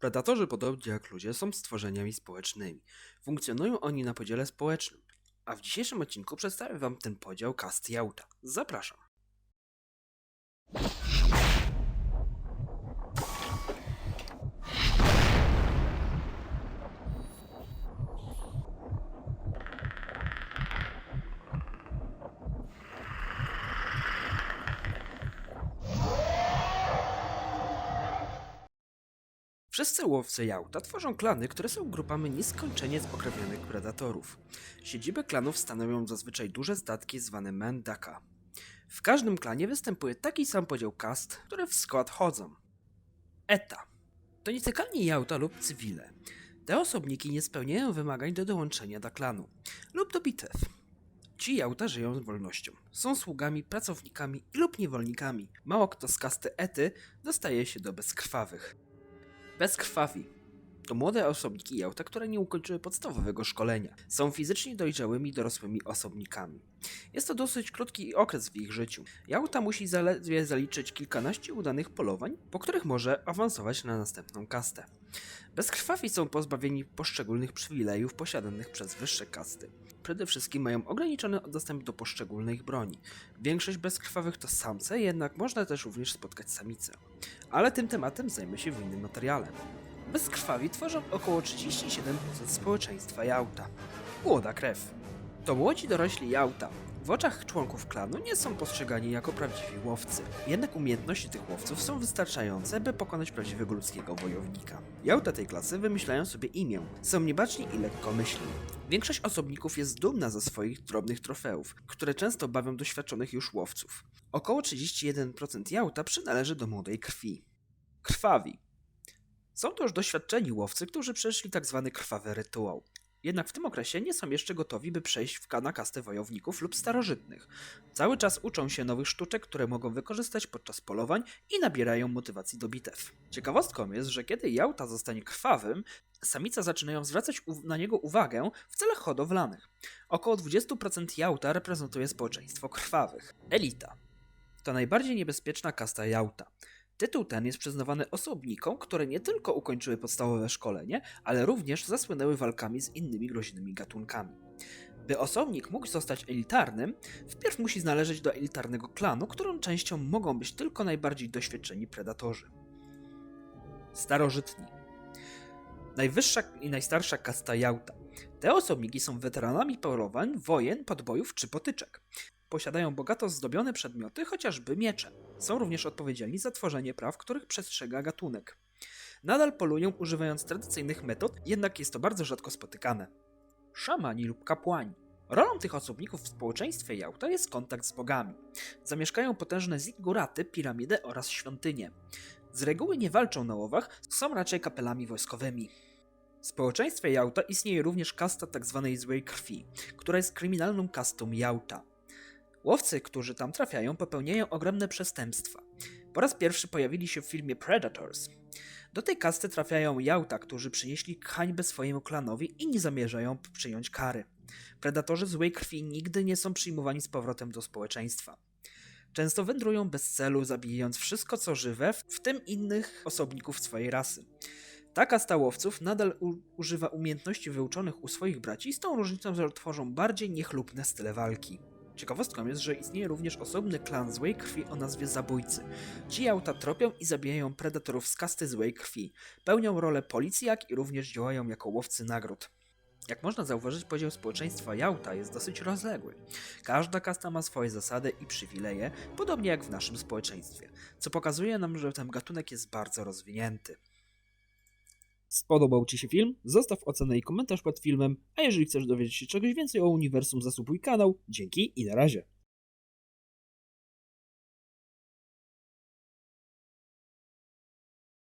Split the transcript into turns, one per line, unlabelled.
Predatorzy, podobnie jak ludzie, są stworzeniami społecznymi. Funkcjonują oni na podziale społecznym. A w dzisiejszym odcinku przedstawię Wam ten podział kasty Jałta. Zapraszam. Wszyscy łowcy Jałta tworzą klany, które są grupami nieskończenie spokrewnionych predatorów. Siedziby klanów stanowią zazwyczaj duże statki zwane Mendaka. W każdym klanie występuje taki sam podział kast, które w skład chodzą. Eta. To nietykalni Jałta lub cywile. Te osobniki nie spełniają wymagań do dołączenia do klanu lub do bitew. Ci Jałta żyją z wolnością. Są sługami, pracownikami lub niewolnikami. Mało kto z kasty Ety dostaje się do bezkrwawych. Bezkrwawi. To młode osobniki Jałta, które nie ukończyły podstawowego szkolenia. Są fizycznie dojrzałymi dorosłymi osobnikami. Jest to dosyć krótki okres w ich życiu. Jałta musi zaledwie zaliczyć kilkanaście udanych polowań, po których może awansować na następną kastę. Bezkrwawi są pozbawieni poszczególnych przywilejów posiadanych przez wyższe kasty. Przede wszystkim mają ograniczony dostęp do poszczególnych broni. Większość bezkrwawych to samce, jednak można też również spotkać samice. Ale tym tematem zajmę się w innym materiale. Bezkrwawi tworzą około 37% społeczeństwa Jałta. Młoda krew. To młodzi dorośli Jałta. W oczach członków klanu nie są postrzegani jako prawdziwi łowcy. Jednak umiejętności tych łowców są wystarczające, by pokonać prawdziwego ludzkiego wojownika. Jałta tej klasy wymyślają sobie imię. Są niebaczni i lekkomyślni. Większość osobników jest dumna ze swoich drobnych trofeów, które często bawią doświadczonych już łowców. Około 31% Jałta przynależy do młodej krwi. Krwawi. Są to już doświadczeni łowcy, którzy przeszli tak zwany krwawy rytuał. Jednak w tym okresie nie są jeszcze gotowi, by przejść na kastę wojowników lub starożytnych. Cały czas uczą się nowych sztuczek, które mogą wykorzystać podczas polowań i nabierają motywacji do bitew. Ciekawostką jest, że kiedy Jałta zostanie krwawym, samice zaczynają zwracać na niego uwagę w celach hodowlanych. Około 20% Jałta reprezentuje społeczeństwo krwawych. Elita. To najbardziej niebezpieczna kasta Jałta. Tytuł ten jest przyznawany osobnikom, które nie tylko ukończyły podstawowe szkolenie, ale również zasłynęły walkami z innymi groźnymi gatunkami. By osobnik mógł zostać elitarnym, wpierw musi należeć do elitarnego klanu, którą częścią mogą być tylko najbardziej doświadczeni predatorzy. Starożytni. Najwyższa i najstarsza kasta Jałta. Te osobniki są weteranami polowań, wojen, podbojów czy potyczek. Posiadają bogato zdobione przedmioty, chociażby miecze. Są również odpowiedzialni za tworzenie praw, których przestrzega gatunek. Nadal polują używając tradycyjnych metod, jednak jest to bardzo rzadko spotykane. Szamani lub kapłani. Rolą tych osobników w społeczeństwie Jałta jest kontakt z bogami. Zamieszkają potężne ziguraty, piramidy oraz świątynie. Z reguły nie walczą na łowach, są raczej kapelami wojskowymi. W społeczeństwie Jałta istnieje również kasta tzw. złej krwi, która jest kryminalną kastą Jałta. Łowcy, którzy tam trafiają, popełniają ogromne przestępstwa. Po raz pierwszy pojawili się w filmie Predators. Do tej kasty trafiają Jałta, którzy przynieśli hańbę swojemu klanowi i nie zamierzają przyjąć kary. Predatorzy złej krwi nigdy nie są przyjmowani z powrotem do społeczeństwa. Często wędrują bez celu, zabijając wszystko co żywe, w tym innych osobników swojej rasy. Ta kasta łowców nadal używa umiejętności wyuczonych u swoich braci, z tą różnicą, że tworzą bardziej niechlubne style walki. Ciekawostką jest, że istnieje również osobny klan złej krwi o nazwie Zabójcy. Ci auta tropią i zabijają predatorów z kasty złej krwi. Pełnią rolę policji, jak i również działają jako łowcy nagród. Jak można zauważyć, podział społeczeństwa Jałta jest dosyć rozległy. Każda kasta ma swoje zasady i przywileje, podobnie jak w naszym społeczeństwie, co pokazuje nam, że ten gatunek jest bardzo rozwinięty. Spodobał Ci się film? Zostaw ocenę i komentarz pod filmem, a jeżeli chcesz dowiedzieć się czegoś więcej o uniwersum, zasubuj kanał. Dzięki i na razie.